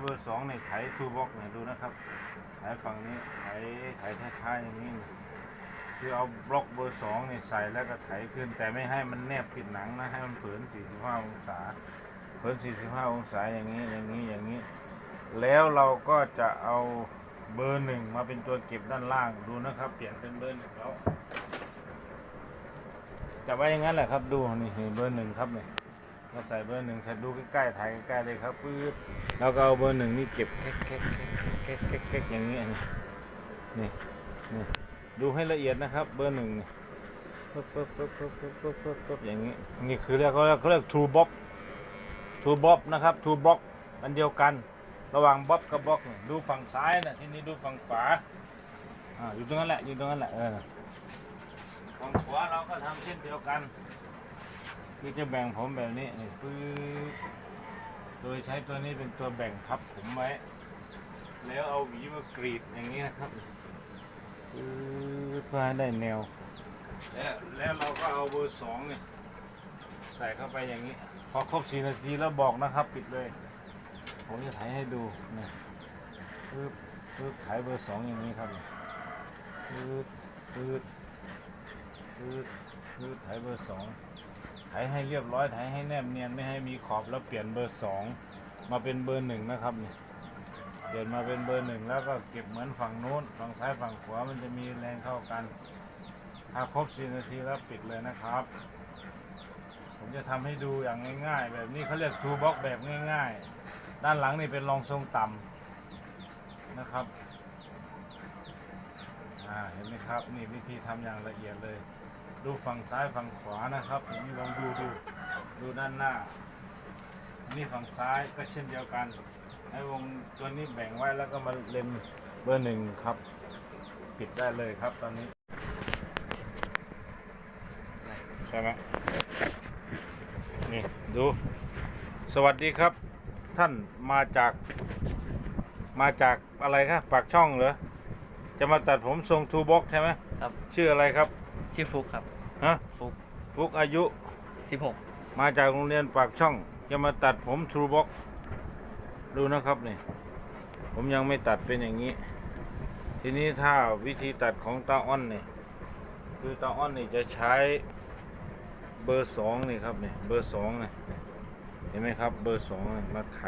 เบอร์สองเนี่ยไถทูบ็อกเนี่ยดูนะครับไถฝั่งนี้ไถไถช้าๆอย่างนี้คือเอาบล็อกเบอร์สองเนี่ยใส่แล้วก็ไถขึ้น แต่ไม่ให้มันแนบติดหนังนะให้มันเผิน45 องศาเผิน45 องศาอย่างนี้อย่างนี้อย่างนี้ แล้วเราก็จะเอาเบอร์หนึ่งมาเป็นตัวเก็บด้านล่างดูนะครับ เปลี่ยนเป็นเบอร์หนึ่งแล้วจะไว้อย่างนั้นแหละครับดูนี่เบอร์หนึ่งครับเนี่ย เราใส่เบอร์หนึ่งใส่ดูใกล้ๆถ่ายใกล้ๆเลยครับปื๊ดแล้วก็เอาเบอร์หนึ่งนี่เก็บแคะแคะแคะแคะแคะแคะอย่างนี้นี่นี่นี่ดูให้ละเอียดนะครับ เบอร์หนึ่งปึ๊บปึ๊บปึ๊บปึ๊บปึ๊บปึ๊บปึ๊บปึ๊บอย่างนี้นี่คือเรียกเขาเรียกเขาเรียก true box true box นะครับ true box อันเดียวกัน ระหว่างบ๊อบกับบล็อกดูฝั่งซ้ายนะทีนี้ดูฝั่งขวาอ่าอยู่ตรงนั้นแหละอยู่ตรงนั้นแหละเออฝั่งขวาเราก็ทำเช่นเดียวกัน คือจะแบ่งผมแบบนี้นี่ปื๊ดโดยใช้ตัวนี้เป็นตัวแบ่งพับผมไว้ แล้วเอาหวีมากรีดอย่างนี้นะครับปื๊ดเพื่อให้ได้แนว แล้วแล้วเราก็เอาเบอร์สองเนี่ยใส่เข้าไปอย่างนี้ พอครบสี่นาทีแล้วบอกนะครับ ปิดเลย ผมจะถ่ายให้ดูนี่ปึ๊บปึ๊บถ่ายเบอร์สองอย่างนี้ครับปึ๊บปึ๊บปึ๊บปึ๊บถ่ายเบอร์สอง ถ่ายให้เรียบร้อยถ่ายให้แนบเนียนไม่ให้มีขอบแล้วเปลี่ยนเบอร์สองมาเป็นเบอร์หนึ่งนะครับเนี่ยเปลี่ยนมาเป็นเบอร์หนึ่งแล้วก็เก็บเหมือนฝั่งโน้นฝั่งซ้ายฝั่งขวามันจะมีแรงเข้ากันถ้าครบสี่นาทีแล้วปิดเลยนะครับ ผมจะทำให้ดูอย่างง่าย ๆ แบบนี้เขาเรียกทูบ็อกแบบง่าย ๆ ด้านหลังนี่เป็นรองทรงต่ำนะครับอ่าเห็นไหมครับนี่วิธีทำอย่างละเอียดเลย ดูฝั่งซ้ายฝั่งขวานะครับนี่ลองดูดูดูด้านหน้า นี่ฝั่งซ้ายก็เช่นเดียวกันให้วงตัวนี้แบ่งไว้แล้วก็มาเล็มเบอร์หนึ่งครับ ปิดได้เลยครับตอนนี้ ใช่ไหมนี่ดู สวัสดีครับ ท่านมาจากมาจากอะไรครับปากช่องเหรอจะมาตัดผมทรงทูบ็อกใช่ไหมครับ ชื่ออะไรครับ ชื่อฟุกครับ ฮะฟุก ฟุกอายุสิบหกมาจากโรงเรียนปากช่อง จะมาตัดผมทูบ็อกดูนะครับนี่ ผมยังไม่ตัดเป็นอย่างนี้ ทีนี้ถ้าวิธีตัดของตาอ้อนนี่คือตาอ้อนนี่จะใช้เบอร์สองนี่ครับนี่เบอร์สองนี่เห็นไหมครับ เบอร์สองนี่มาไถ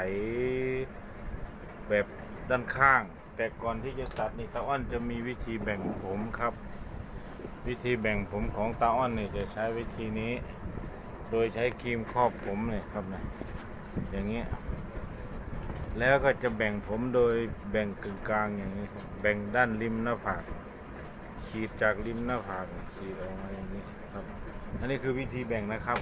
แบบด้านข้าง แต่ก่อนที่จะตัดนี่ตาอ้อนจะมีวิธีแบ่งผมครับ วิธีแบ่งผมของตาอ้อนนี่จะใช้วิธีนี้ โดยใช้ครีมครอบผมเนี่ยครับนะอย่างเงี้ยแล้วก็จะแบ่งผมโดยแบ่งกึ่งกลางอย่างนี้ครับแบ่งด้านริมหน้าผากขีดจากริมหน้าผากขีดออกมาอย่างนี้ครับอันนี้คือวิธีแบ่งนะครับ